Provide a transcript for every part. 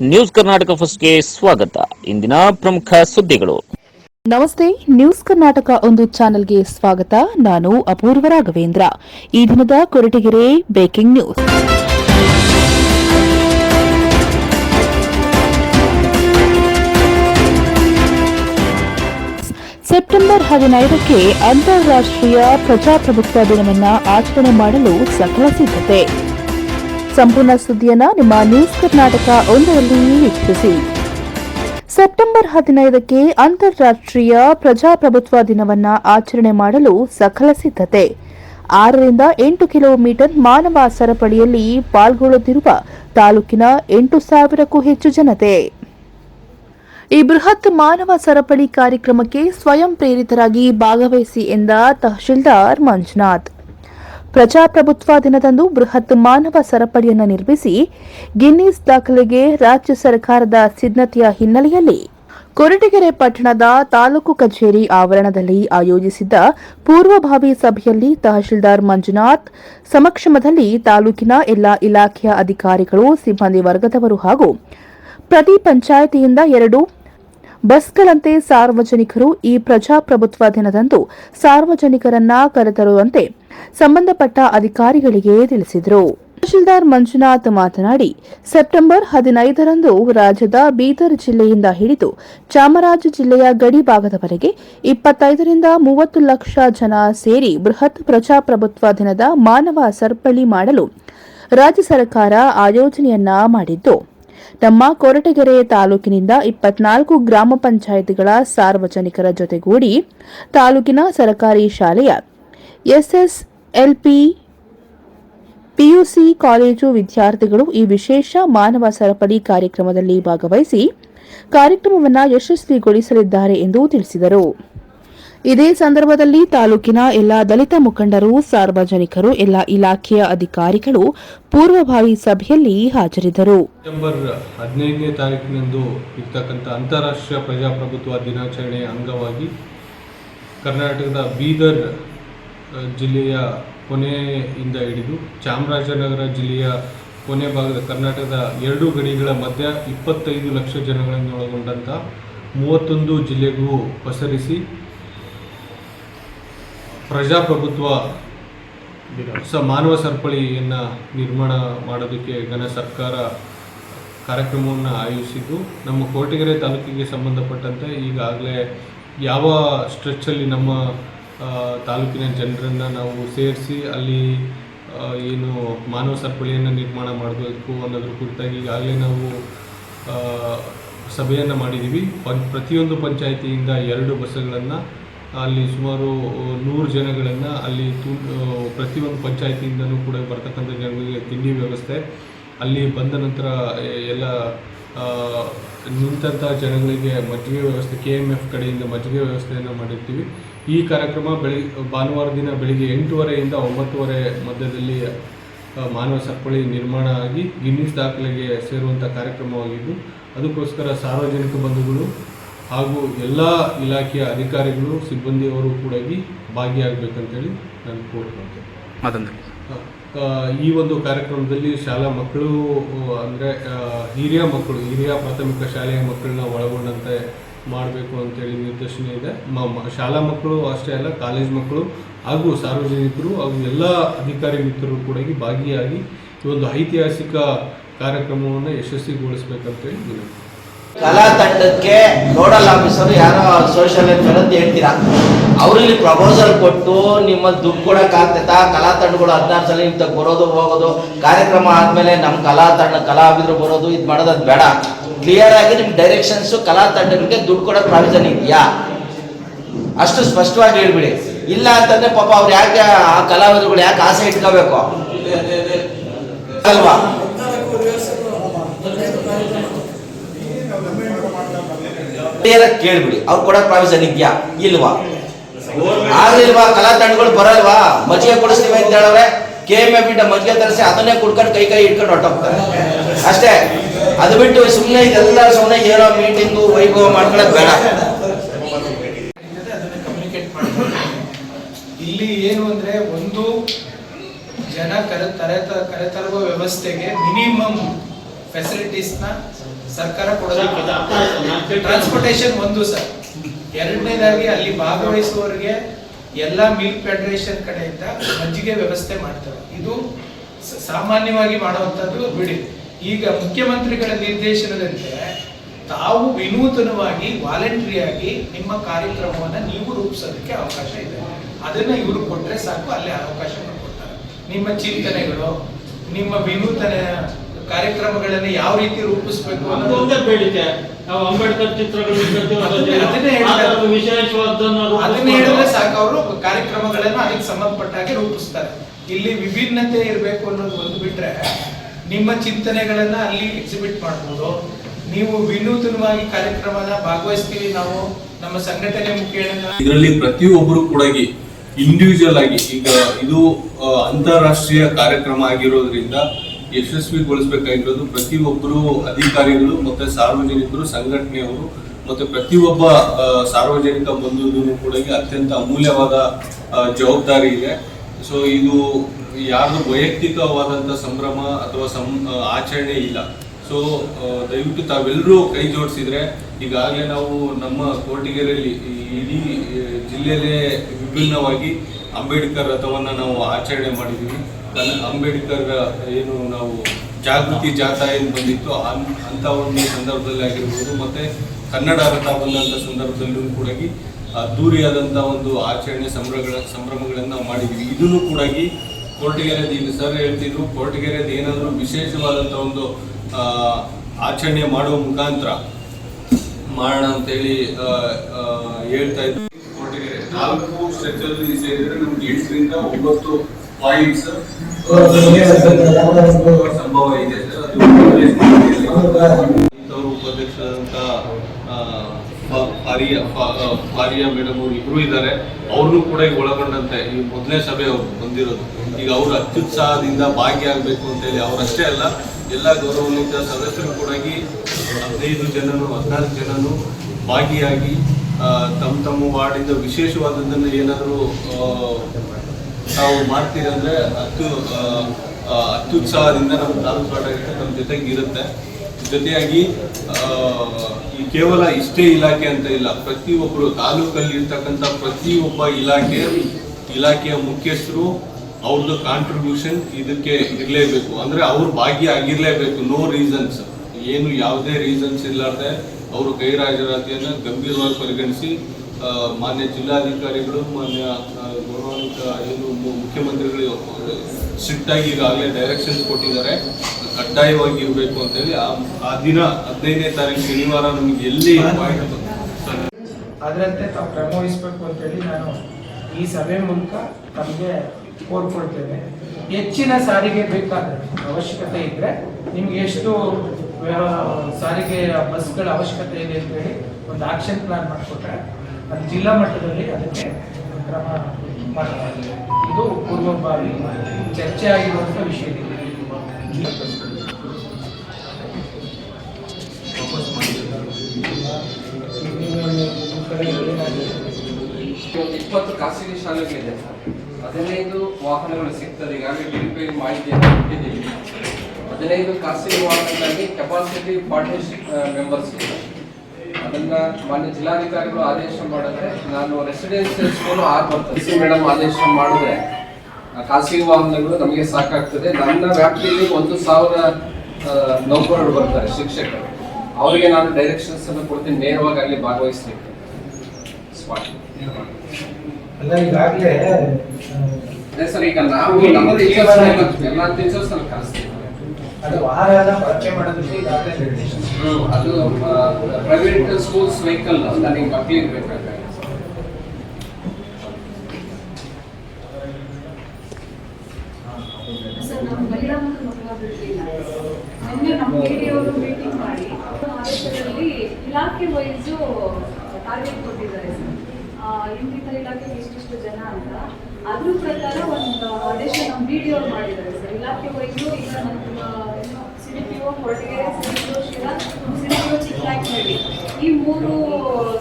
News Karnataka ಫಸ್ಟ್ಗೆ ಸ್ವಾಗತ. ಇಂದಿನ ಪ್ರಮುಖ ಸುದ್ದಿಗಳು. ನಮಸ್ತೆ, ನ್ಯೂಸ್ ಕರ್ನಾಟಕ ಒಂದು ಚಾನೆಲ್ಗೆ ಸ್ವಾಗತ. ನಾನು ಅಪೂರ್ವ ರಾಘವೇಂದ್ರ. ಈ ದಿನದ ಕೊರಟಗೆರೆ ಬೇಕಿಂಗ್ ನ್ಯೂಸ್. ಸೆಪ್ಟೆಂಬರ್ ಹದಿನೈದಕ್ಕೆ ಅಂತಾರಾಷ್ಟ್ರೀಯ ಪ್ರಜಾಪ್ರಭುತ್ವ ದಿನವನ್ನು ಆಚರಣೆ ಮಾಡಲು ಸಕಲ ಸಿದ್ಧತೆ. ಸಂಪೂರ್ಣ ಸುದ್ದಿಯನ್ನ ನಿಮ್ಮ ನ್ಯೂಸ್ ಕರ್ನಾಟಕ ಒಂದರಲ್ಲಿ ವೀಕ್ಷಿಸಿ. ಸೆಪ್ಟೆಂಬರ್ ಹದಿನೈದಕ್ಕೆ ಅಂತಾರಾಷ್ಟ್ರೀಯ ಪ್ರಜಾಪ್ರಭುತ್ವ ದಿನವನ್ನ ಆಚರಣೆ ಮಾಡಲು ಸಕಲ ಸಿದ್ಧತೆ. ಆರರಿಂದ ಎಂಟು ಕಿಲೋಮೀಟರ್ ಮಾನವ ಸರಪಳಿಯಲ್ಲಿ ಪಾಲ್ಗೊಳ್ಳುತ್ತಿರುವ ತಾಲೂಕಿನ ಎಂಟು ಸಾವಿರಕ್ಕೂ ಹೆಚ್ಚು ಜನತೆ. ಈ ಬೃಹತ್ ಮಾನವ ಸರಪಳಿ ಕಾರ್ಯಕ್ರಮಕ್ಕೆ ಸ್ವಯಂ ಪ್ರೇರಿತರಾಗಿ ಭಾಗವಹಿಸಿ ಎಂದ ತಹಶೀಲ್ದಾರ್ ಮಂಜುನಾಥ್. ಪ್ರಜಾಪ್ರಭುತ್ವ ದಿನದಂದು ಬೃಹತ್ ಮಾನವ ಸರಪಳಿಯನ್ನು ನಿರ್ಮಿಸಿ ಗಿನ್ನಿಸ್ ದಾಖಲೆಗೆ ರಾಜ್ಯ ಸರ್ಕಾರದ ಸಿದ್ಧತೆಯ ಹಿನ್ನೆಲೆಯಲ್ಲಿ ಕೊರಟಗೆರೆ ಪಟ್ಟಣದ ತಾಲೂಕು ಕಚೇರಿ ಆವರಣದಲ್ಲಿ ಆಯೋಜಿಸಿದ್ದ ಪೂರ್ವಭಾವಿ ಸಭೆಯಲ್ಲಿ ತಹಶೀಲ್ದಾರ್ ಮಂಜುನಾಥ್, ಸಮಕ್ಷಮದಲ್ಲಿ ತಾಲೂಕಿನ ಎಲ್ಲಾ ಇಲಾಖೆಯ ಅಧಿಕಾರಿಗಳು, ಸಿಬ್ಬಂದಿ ವರ್ಗದವರು ಹಾಗೂ ಪ್ರತಿ ಪಂಚಾಯಿತಿಯಿಂದ ಎರಡು ಬಸ್ಗಳಂತೆ ಸಾರ್ವಜನಿಕರು ಈ ಪ್ರಜಾಪ್ರಭುತ್ವ ದಿನದಂದು ಸಾರ್ವಜನಿಕರನ್ನ ಕರೆತರುವಂತೆ ಸಂಬಂಧಪಟ್ಟ ಅಧಿಕಾರಿಗಳಿಗೆ ತಿಳಿಸಿದರು. ತಹಶೀಲ್ದಾರ್ ಮಂಜುನಾಥ್ ಮಾತನಾಡಿ, ಸೆಪ್ಟೆಂಬರ್ ಹದಿನೈದರಂದು ರಾಜ್ಯದ ಬೀದರ್ ಜಿಲ್ಲೆಯಿಂದ ಹಿಡಿದು ಚಾಮರಾಜ ಜಿಲ್ಲೆಯ ಗಡಿ ಭಾಗದವರೆಗೆ ಇಪ್ಪತ್ತೈದರಿಂದ ಮೂವತ್ತು ಲಕ್ಷ ಜನ ಸೇರಿ ಬೃಹತ್ ಪ್ರಜಾಪ್ರಭುತ್ವ ದಿನದ ಮಾನವ ಸರಪಳಿ ಮಾಡಲು ರಾಜ್ಯ ಸರ್ಕಾರ ಆಯೋಜನೆಯನ್ನ ಮಾಡಿದ್ದು. ನಮ್ಮ ಕೊರಟಗೆರೆ ತಾಲೂಕಿನಿಂದ ಇಪ್ಪತ್ನಾಲ್ಕು ಗ್ರಾಮ ಪಂಚಾಯಿತಿಗಳ ಸಾರ್ವಜನಿಕರ ಜೊತೆಗೂಡಿ ತಾಲೂಕಿನ ಸರ್ಕಾರಿ ಶಾಲೆಯ ಎಸ್ಎಸ್ಎಲ್ಪಿ ಪಿಯುಸಿ ಕಾಲೇಜು ವಿದ್ಯಾರ್ಥಿಗಳು ಈ ವಿಶೇಷ ಮಾನವ ಸರಪಳಿ ಕಾರ್ಯಕ್ರಮದಲ್ಲಿ ಭಾಗವಹಿಸಿ ಕಾರ್ಯಕ್ರಮವನ್ನು ಯಶಸ್ವಿಗೊಳಿಸಲಿದ್ದಾರೆ ಎಂದು ತಿಳಿಸಿದರು. ಇದೇ ಸಂದರ್ಭದಲ್ಲಿ ತಾಲೂಕಿನ ಎಲ್ಲ ದಲಿತ ಮುಖಂಡರು, ಸಾರ್ವಜನಿಕರು, ಎಲ್ಲ ಇಲಾಖೆಯ ಅಧಿಕಾರಿಗಳು ಪೂರ್ವಭಾವಿ ಸಭೆಯಲ್ಲಿ ಹಾಜರಿದ್ದರು. ಸೆಪ್ಟೆಂಬರ್ ಹದಿನೈದನೇ ತಾರೀಕಿನಂದು ಇರ್ತಕ್ಕಂಥ ಅಂತಾರಾಷ್ಟ್ರೀಯ ಪ್ರಜಾಪ್ರಭುತ್ವ ದಿನಾಚರಣೆಯ ಅಂಗವಾಗಿ ಕರ್ನಾಟಕದ ಬೀದರ್ ಜಿಲ್ಲೆಯ ಕೊನೆಯಿಂದ ಹಿಡಿದು ಚಾಮರಾಜನಗರ ಜಿಲ್ಲೆಯ ಕೊನೆ ಭಾಗದ ಕರ್ನಾಟಕದ ಎರಡು ಗಡಿಗಳ ಮಧ್ಯ ಇಪ್ಪತ್ತೈದು ಲಕ್ಷ ಜನಗಳನ್ನು ಒಳಗೊಂಡಂಥ ಮೂವತ್ತೊಂದು ಜಿಲ್ಲೆಗೂ ಪಸರಿಸಿ ಪ್ರಜಾಪ್ರಭುತ್ವ ಸ ಮಾನವ ಸರಪಳಿಯನ್ನು ನಿರ್ಮಾಣ ಮಾಡೋದಕ್ಕೆ ಘನ ಸರ್ಕಾರ ಕಾರ್ಯಕ್ರಮವನ್ನು ಆಯೋಜಿಸಿದ್ದು, ನಮ್ಮ ಕೋಟಗೆರೆ ತಾಲೂಕಿಗೆ ಸಂಬಂಧಪಟ್ಟಂತೆ ಈಗಾಗಲೇ ಯಾವ ಸ್ಟ್ರೆಚ್ಚಲ್ಲಿ ನಮ್ಮ ತಾಲೂಕಿನ ಜನರನ್ನು ನಾವು ಸೇರಿಸಿ ಅಲ್ಲಿ ಏನು ಮಾನವ ಸರಪಳಿಯನ್ನು ನಿರ್ಮಾಣ ಮಾಡಬೇಕು ಅನ್ನೋದ್ರ ಕುರಿತಾಗಿ ಈಗಾಗಲೇ ನಾವು ಸಭೆಯನ್ನು ಮಾಡಿದ್ದೀವಿ ಪ್ರತಿಯೊಂದು ಪಂಚಾಯಿತಿಯಿಂದ ಎರಡು ಬಸ್ಸುಗಳನ್ನು ಅಲ್ಲಿ ಸುಮಾರು ನೂರು ಜನಗಳನ್ನು ಅಲ್ಲಿ ತು ಪ್ರತಿಯೊಂದು ಪಂಚಾಯತಿಯಿಂದನೂ ಕೂಡ ಬರ್ತಕ್ಕಂಥ ಜನಗಳಿಗೆ ತಿಂಡಿ ವ್ಯವಸ್ಥೆ. ಅಲ್ಲಿ ಬಂದ ನಂತರ ಎಲ್ಲ ನಿಂತಹ ಜನಗಳಿಗೆ ಮಜ್ಜಿಗೆ ವ್ಯವಸ್ಥೆ ಕೆ ಎಂ ಎಫ್ ಕಡೆಯಿಂದ ಮಜ್ಜಿಗೆ ವ್ಯವಸ್ಥೆಯನ್ನು ಮಾಡಿರ್ತೀವಿ. ಈ ಕಾರ್ಯಕ್ರಮ ಬೆಳಿ, ಭಾನುವಾರ ದಿನ ಬೆಳಿಗ್ಗೆ ಎಂಟೂವರೆಯಿಂದ ಒಂಬತ್ತುವರೆ ಮಧ್ಯದಲ್ಲಿ ಮಾನವ ಸರಪಳಿ ನಿರ್ಮಾಣ ಆಗಿ ಗಿನ್ನಿಸ್ ದಾಖಲೆಗೆ ಸೇರುವಂಥ ಕಾರ್ಯಕ್ರಮವಾಗಿದ್ದು, ಅದಕ್ಕೋಸ್ಕರ ಸಾರ್ವಜನಿಕ ಬಂಧುಗಳು ಹಾಗೂ ಎಲ್ಲ ಇಲಾಖೆಯ ಅಧಿಕಾರಿಗಳು ಸಿಬ್ಬಂದಿಯವರು ಕೂಡ ಭಾಗಿಯಾಗಬೇಕಂತೇಳಿ ನಾನು ಕೋರ್ಕೊಳ್ತೇನೆ ಈ ಒಂದು ಕಾರ್ಯಕ್ರಮದಲ್ಲಿ ಶಾಲಾ ಮಕ್ಕಳು ಅಂದರೆ ಹಿರಿಯ ಮಕ್ಕಳು ಹಿರಿಯ ಪ್ರಾಥಮಿಕ ಶಾಲೆಯ ಮಕ್ಕಳನ್ನ ಒಳಗೊಂಡಂತೆ ಮಾಡಬೇಕು ಅಂತೇಳಿ ನಿರ್ದೇಶನ ಇದೆ. ಶಾಲಾ ಮಕ್ಕಳು ಅಷ್ಟೇ ಅಲ್ಲ ಕಾಲೇಜ್ ಮಕ್ಕಳು ಹಾಗೂ ಸಾರ್ವಜನಿಕರು ಹಾಗೂ ಎಲ್ಲ ಅಧಿಕಾರಿ ಮಿತ್ರರು ಕೂಡ ಭಾಗಿಯಾಗಿ ಈ ಒಂದು ಐತಿಹಾಸಿಕ ಕಾರ್ಯಕ್ರಮವನ್ನು ಯಶಸ್ವಿಗೊಳಿಸಬೇಕಂತೇಳಿ ವಿನಂತಿ. ಕಲಾ ತಂಡಕ್ಕೆ ನೋಡಲ್ ಆಫೀಸರ್ ಯಾರೋ ಸೋಷಿಯಲ್ ವೆಲ್ಫೇರ್ ಅಂತ ಹೇಳ್ತೀರಾ? ಅವ್ರಲ್ಲಿ ಪ್ರಪೋಸಲ್ ಕೊಟ್ಟು ನಿಮ್ಮಲ್ಲಿ ದುಡ್ಡು ಕೊಡಕ್ ಆಗ್ತೈತಾ? ಕಲಾ ತಂಡಗಳು ಹದಿನಾರು ಸಲ ಇಂಥ ಬರೋದು, ಹೋಗೋದು. ಕಾರ್ಯಕ್ರಮ ಆದ್ಮೇಲೆ ನಮ್ಮ ಕಲಾ ತಂಡ ಕಲಾವಿದರು ಬರೋದು, ಇದು ಮಾಡೋದು ಬೇಡ. ಕ್ಲಿಯರ್ ಆಗಿ ನಿಮ್ ಡೈರೆಕ್ಷನ್ಸ್ ಕಲಾ ತಂಡಕ್ಕೆ ದುಡ್ಡು ಕೊಡೋ ಪ್ರಾವಿಷನ್ ಇದೆಯಾ? ಅಷ್ಟು ಸ್ಪಷ್ಟವಾಗಿ ಹೇಳ್ಬಿಡಿ. ಇಲ್ಲ ಅಂತಂದ್ರೆ ಪಾಪ ಅವ್ರು ಯಾಕೆ ಆ ಕಲಾವಿದರುಗಳು ಯಾಕೆ ಆಸೆ ಇಟ್ಕೋಬೇಕು? ಅಲ್ವಾ? ಕ್ಲಿಯರ್ ಆಗಿ ಕೇಳ್ಬಿಡಿ. ಅವ್ರು ಕೊಡೋ ಪ್ರಾವಿಷನ್ ಇದೆಯಾ? ಇಲ್ವಾ? ಆಗ್ಲಿಲ್ವಾ? ಕಲಾ ತಂಡಗಳು ಬರಲ್ವಾ? ಮಜ್ಜಿಗೆ ಕೊಡಿಸ್ತೀವಿ ಅಂತ ಹೇಳವ್ರೆ. ಕೆ ಎಂ ಎ ಬಿಟ್ಟ ಮಜ್ಜಿಗೆ ತರಿಸಿ ಅದನ್ನೇ ಕುಡ್ಕೊಂಡು ಕೈ ಕೈ ಇಟ್ಕೊಂಡು ಹೊಟ್ಟೋಗ್ತಾರೆ ಅಷ್ಟೇ. ಅದು ಬಿಟ್ಟು ಸುಮ್ಮನೆ ಇದೆಲ್ಲ ಸುಮ್ಮನೆ ಏನೋ ಮೀಟಿಂಗ್, ವೈಭವ ಮಾಡ್ಕೊಳ್ಳೋದು ಬೇಡ. ಇಲ್ಲಿ ಏನು ಅಂದ್ರೆ ಒಂದು ಜನ ಕರೆ ತರ ಕರೆತರುವ ವ್ಯವಸ್ಥೆಗೆ ಮಿನಿಮಮ್ ಫೆಸಿಲಿಟೀಸ್ನ ಸರ್ಕಾರ ಕೊಡೋದಕ್ಕೆ ಟ್ರಾನ್ಸ್ಪೋರ್ಟೇಷನ್ ಒಂದು ಸರ್. ಎರಡನೇದಾಗಿ ಅಲ್ಲಿ ಭಾಗವಹಿಸುವವರಿಗೆ ಎಲ್ಲ ಮಿಲ್ಕ್ ಫೆಡರೇಷನ್ ಕಡೆಯಿಂದ ಮಜ್ಜಿಗೆ ವ್ಯವಸ್ಥೆ ಮಾಡ್ತಾರೆ. ಇದು ಸಾಮಾನ್ಯವಾಗಿ ಮಾಡುವಂತದ್ದು ಬಿಡಿ. ಈಗ ಮುಖ್ಯಮಂತ್ರಿಗಳ ನಿರ್ದೇಶನದಂತೆ ತಾವು ವಿನೂತನವಾಗಿ ವಾಲಂಟ್ರಿಯಾಗಿ ನಿಮ್ಮ ಕಾರ್ಯಕ್ರಮವನ್ನು ನೀವು ರೂಪಿಸೋದಕ್ಕೆ ಅವಕಾಶ ಇದೆ. ಅದನ್ನ ಇವರು ಕೊಟ್ಟರೆ ಸಾಕು ಅಲ್ಲಿ ಅವಕಾಶ ಮಾಡಿಕೊಡ್ತಾರೆ ನಿಮ್ಮ ಚಿಂತನೆಗಳು ನಿಮ್ಮ ವಿನೂತನ ಕಾರ್ಯಕ್ರಮಗಳನ್ನು ಯಾವ ರೀತಿ ರೂಪಿಸಬೇಕು ಅನ್ನೋದು ಬೇಡಿಕೆ. ನಾವು ಅಂಬೇಡ್ಕರ್ ಚಿತ್ರಗಳು ವಿಶೇಷವಾದ ಅದನ್ನೇ- ಹೇಳಿದ್ರೆ ಸಾಕು. ಅವರು ಕಾರ್ಯಕ್ರಮಗಳನ್ನು ಅದಕ್ಕೆ ಸಂಬಂಧಪಟ್ಟ ಹಾಗೆ ರೂಪಿಸ್ತಾರೆ. ಇಲ್ಲಿ ವಿಭಿನ್ನತೆ ಇರಬೇಕು ಅನ್ನೋದು ಒಂದು ಬಿಟ್ರೆ ನಿಮ್ಮ ಚಿಂತನೆಗಳನ್ನ ಅಲ್ಲಿ ಎಕ್ಸಿಬಿಟ್ ಮಾಡ್ಬೋದು. ನೀವು ವಿನೂತನವಾಗಿ ಕಾರ್ಯಕ್ರಮನ ಭಾಗವಹಿಸ್ತೀವಿ ನಾವು. ನಮ್ಮ ಸಂಘಟನೆ ಮುಖೇನ ಇದರಲ್ಲಿ ಪ್ರತಿಯೊಬ್ಬರು ಕೂಡ ಇಂಡಿವಿಜುವಲ್ ಆಗಿ ಈಗ ಇದು ಅಂತಾರಾಷ್ಟ್ರೀಯ ಕಾರ್ಯಕ್ರಮ ಆಗಿರೋದ್ರಿಂದ ಯಶಸ್ವಿಗೊಳಿಸಬೇಕಾಗಿರೋದು ಪ್ರತಿಯೊಬ್ಬರು ಅಧಿಕಾರಿಗಳು ಮತ್ತೆ ಸಾರ್ವಜನಿಕರು, ಸಂಘಟನೆಯವರು ಮತ್ತು ಪ್ರತಿಯೊಬ್ಬ ಸಾರ್ವಜನಿಕ ಬಂಧುಗಳು ಕೂಡ ಅತ್ಯಂತ ಅಮೂಲ್ಯವಾದ ಜವಾಬ್ದಾರಿ ಇದೆ. ಸೊ ಇದು ಯಾರ್ದು ವೈಯಕ್ತಿಕವಾದಂಥ ಸಂಭ್ರಮ ಅಥವಾ ಸಂ ಆಚರಣೆ ಇಲ್ಲ. ಸೊ ದಯವಿಟ್ಟು ತಾವೆಲ್ಲರೂ ಕೈ ಜೋಡಿಸಿದ್ರೆ ಈಗಾಗಲೇ ನಾವು ನಮ್ಮ ಕೋಟಿಗೆರೆಯಲ್ಲಿ ಇಡೀ ಜಿಲ್ಲೆಯಲ್ಲೇ ವಿಭಿನ್ನವಾಗಿ ಅಂಬೇಡ್ಕರ್ ರಥವನ್ನು ನಾವು ಆಚರಣೆ ಮಾಡಿದ್ದೀವಿ. ಅಂಬೇಡ್ಕರ್ ಏನು ನಾವು ಜಾಗೃತಿ ಜಾಥಾ ಏನು ಬಂದಿತ್ತು ಅಂತ ಒಂದು ಸಂದರ್ಭದಲ್ಲಿ ಆಗಿರ್ಬೋದು, ಮತ್ತೆ ಕನ್ನಡ ರಥ ಬಂದಂಥ ಸಂದರ್ಭದಲ್ಲೂ ಕೂಡ ಅದ್ದೂರಿಯಾದಂಥ ಒಂದು ಆಚರಣೆ ಸಂಭ್ರಮಗಳ ಸಂಭ್ರಮಗಳನ್ನು ನಾವು ಮಾಡಿದ್ವಿ ಇದನ್ನು ಕೂಡ ಕೊರಟಗೆರೆದು ಇಲ್ಲಿ ಸರ್ ಹೇಳ್ತಿದ್ರು, ಕೊರಟಗೆರೆದು ಏನಾದರೂ ವಿಶೇಷವಾದಂತ ಒಂದು ಆಚರಣೆ ಮಾಡುವ ಮುಖಾಂತರ ಮಾಡೋಣ ಅಂತೇಳಿ ಹೇಳ್ತಾ ಇದ್ವಿ ಕೊರಟಗೆರೆ ನಾಲ್ಕು ಸ್ಟ್ರೆಚಲ್ಲಿ ಸೇರಿದ್ರೆ ನಮ್ಗೆ ಎಂಟರಿಂದ ಒಂಬತ್ತು ಸಂಭವ ಇದೆ ಸರ್ ಅದು ಇಂಥವ್ರು ಉಪಾಧ್ಯಕ್ಷರಾದಂಥ ಆ, ಫ- ಫಾರಿಯ ಫ- ಫಾರಿಯಾ ಮೇಡಮ್ ಅವರು ಇದ್ದಾರೆ ಅವ್ರನ್ನೂ ಕೂಡ ಈಗ ಒಳಗೊಂಡಂತೆ ಈ ಮೊದಲನೇ ಸಭೆ ಅವ್ರು ಬಂದಿರೋದು ಈಗ ಅವರು ಅತ್ಯುತ್ಸಾಹದಿಂದ ಭಾಗಿಯಾಗಬೇಕು ಅಂತೇಳಿ ಅವರಷ್ಟೇ ಅಲ್ಲ ಎಲ್ಲ ಗೌರವಾನ್ವಿತ ಸದಸ್ಯರು ಕೂಡ ಹದಿನೈದು ಜನನು ಹದಿನಾಲ್ಕು ಜನನು ಭಾಗಿಯಾಗಿ ತಮ್ಮ ತಮ್ಮ ವಾರ್ಡಿಂದ ವಿಶೇಷವಾದದ್ದನ್ನು ಏನಾದರೂ ತಾವು ಮಾಡ್ತೀರಿ ಅಂದ್ರೆ ಅತ್ತು ಆ, ಆ, ಅತ್ಯುತ್ಸಾಹದಿಂದ ನಮ್ಮ ತಾಲೂಕು ಆಡಳಿತ ನಮ್ಮ ಜೊತೆಗೆ ಇರುತ್ತೆ. ಜೊತೆಯಾಗಿ ಈ ಕೇವಲ ಇಷ್ಟೇ ಇಲಾಖೆ ಅಂತ ಇಲ್ಲ ಪ್ರತಿಯೊಬ್ಬರು ತಾಲೂಕಲ್ಲಿ ಇರ್ತಕ್ಕಂಥ ಪ್ರತಿಯೊಬ್ಬ ಇಲಾಖೆ ಇಲಾಖೆಯ ಮುಖ್ಯಸ್ಥರು ಅವ್ರದ್ದು ಕಾಂಟ್ರಿಬ್ಯೂಷನ್ ಇದಕ್ಕೆ ಇರಲೇಬೇಕು. ಅಂದರೆ ಅವ್ರ ಭಾಗ್ಯ ಆಗಿರಲೇಬೇಕು ನೋ ರೀಸನ್ಸ್ ಏನು ಯಾವುದೇ ರೀಸನ್ಸ್ ಇರಲಾರ್ದೆ ಅವರು ಗೈರಾಜರಾತಿಯನ್ನು ಗಂಭೀರವಾಗಿ ಪರಿಗಣಿಸಿ ಮಾನ್ಯ ಜಿಲ್ಲಾಧಿಕಾರಿಗಳು, ಮಾನ್ಯ ಗೌರವಾನ್ವಿತ ಏನು ಮುಖ್ಯಮಂತ್ರಿಗಳು ಸ್ಟ್ರಿಕ್ಟ್ ಆಗಿ ಈಗಾಗಲೇ ಡೈರೆಕ್ಷನ್ಸ್ ಕೊಟ್ಟಿದ್ದಾರೆ. ಕಡ್ಡಾಯವಾಗಿ ಇರಬೇಕು ಅಂತೇಳಿ ಆ ದಿನ ಹದಿನೈದನೇ ತಾರೀಕು ಶನಿವಾರ ನಮಗೆ ಎಲ್ಲಿ ಅದರಂತೆ ತಾವು ಕ್ರಮ ವಹಿಸಬೇಕು ಅಂತೇಳಿ ನಾನು ಈ ಸಭೆ ಮೂಲಕ ತಮಗೆ ಕೋರ್ಕೊಳ್ತೇನೆ. ಹೆಚ್ಚಿನ ಸಾರಿಗೆ ಬೇಕಾದ್ರೆ ಅವಶ್ಯಕತೆ ಇದ್ರೆ ನಿಮ್ಗೆ ಎಷ್ಟು ಸಾರಿಗೆ ಬಸ್ಗಳ ಅವಶ್ಯಕತೆ ಇದೆ ಅಂತೇಳಿ ಒಂದು ಆಕ್ಷನ್ ಪ್ಲಾನ್ ಮಾಡಿಕೊಟ್ರೆ ಅದು ಜಿಲ್ಲಾ ಮಟ್ಟದಲ್ಲಿ ಅದಕ್ಕೆ ಕ್ರಮ ಮಾಡಲಾಗಿದೆ ಇದು ಪೂರ್ವಭಾವಿ ಚರ್ಚೆ ಆಗಿರುವಂಥ ವಿಷಯ. ಇದೆ ನೀವು ನಿಮ್ಮ ಕಡೆ ಏನಾಗಿದೆ ಒಂದು ಇಪ್ಪತ್ತು ಖಾಸಗಿ ಶಾಲೆಗಳಿದೆ ಹದಿನೈದು ವಾಹನಗಳು ಸಿಗ್ತದೆ. ಈಗಾಗಲೇ ವೆರಿಫೈ ಮಾಹಿತಿಯನ್ನು ಕೊಟ್ಟಿದ್ದೀವಿ. ಹದಿನೈದು ಖಾಸಗಿ ವಾಹನಗಳಲ್ಲಿ ಕೆಪಾಸಿಟಿ ಫಾರ್ಟಿ ಮೆಂಬರ್ಸ್ ಇದೆ. ಅದನ್ನ ಮಾನ್ಯ ಜಿಲ್ಲಾಧಿಕಾರಿಗಳು ಆದೇಶ ಮಾಡಿದ್ರೆ ನಾನು ರೆಸಿಡೆನ್ಸಿಯಲ್ ಸ್ಕೂಲ್ ಆರು ಬರ್ತದೆ. ಮೇಡಮ್ ಆದೇಶ ಮಾಡಿದ್ರೆ ಖಾಸಗಿ ವಾಹನಗಳು ನಮಗೆ ಸಾಕಾಗ್ತದೆ. ನನ್ನ ವ್ಯಾಪ್ತಿಯಲ್ಲಿ ಒಂದು ಸಾವಿರ ನೌಕರರು ಬರ್ತಾರೆ ಶಿಕ್ಷಕರು. ಅವರಿಗೆ ನಾನು ಡೈರೆಕ್ಷನ್ಸ್ ಅನ್ನು ಕೊಡ್ತೀನಿ. ನೇರವಾಗಿ ಅಲ್ಲಿ ಭಾಗವಹಿಸ್ಲಿಕ್ಕೆ. ಸ್ಪಾಟ್ ಅದೇ ಸರ್ ಈಗ ನಾವು ನಮ್ಮ ಟೀಚರ್ಸ್ ಎಲ್ಲ ಟೀಚರ್ಸ್ ಅಲ್ಲಿ ಕಳಿಸ್ತೀವಿ ಅದು ವಾಹನ ಪರಿಚಯ ಮಾಡೋದಕ್ಕೆ ಈಗಾಗಲೇ ನಿರ್ದೇಶನ ಅದು ಪ್ರೈವೇಟ್ ಸ್ಕೂಲ್ಸ್ ವೆಹಿಕಲ್ ನನಗೆ ಮಕ್ಕಳಿಗೆ ಬೇಕಾಗುತ್ತೆ ಸರ್ ನಮ್ಮ ನಿನ್ನೆ ನಮ್ಮ ಹಿರಿಯವರು ಮೀಟಿಂಗ್ ಮಾಡಿ ಇಲಾಖೆ ವೈಸು ಟಾರ್ಗೆಟ್ ಕೊಟ್ಟಿದ್ದಾರೆ ಸರ್. ಆ, ಇಂತಿಂಥ ಇಲಾಖೆಗೆ ಇಷ್ಟಿಷ್ಟು ಜನ ಅಂತ. ಅದ್ರ ಪ್ರಕಾರ ಒಂದು ಆದೇಶ ನಮ್ಮ ಬಿ ಡಿ ಅವ್ರು ಮಾಡಿದ್ದಾರೆ ಸರ್. ಇಲಾಖೆ ವೈಸು ಈಗ ನಮ್ಮ ಈ ಮೂರು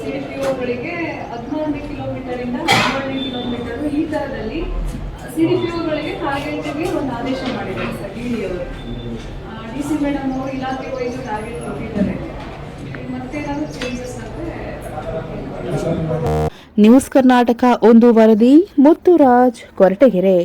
ಸಿ ಪಿ ಒಗಳಿಗೆ ಹದಿನಾರನೇ ಕಿಲೋಮೀಟರ್ ಇಂದ ಹದಿನೇಳನೇ ಕಿಲೋಮೀಟರ್ ಈ ತರದಲ್ಲಿ ಸಿ ಡಿ ಪಿ ಒಗಳಿಗೆ ಟಾರ್ಗೆಟ್ಗೆ ಒಂದು ಆದೇಶ ಮಾಡಿದ್ದಾರೆ ಸರ್ ಡಿ ಡಿ ಅವರು. ಡಿ ಸಿ ಮೇಡಮ್ ಅವರು ಇಲಾಖೆ ವೈಸ್ ಟಾರ್ಗೆಟ್ ಕೊಟ್ಟಿದ್ದಾರೆ. ಮತ್ತೇನಾದ್ರು ಚೇಂಜಸ್ ನ್ಯೂಸ್ ಕರ್ನಾಟಕ ಒಂದು ವರದಿ, ಮುತ್ತುರಾಜ್ ಕೊರಟಗೆರೆ.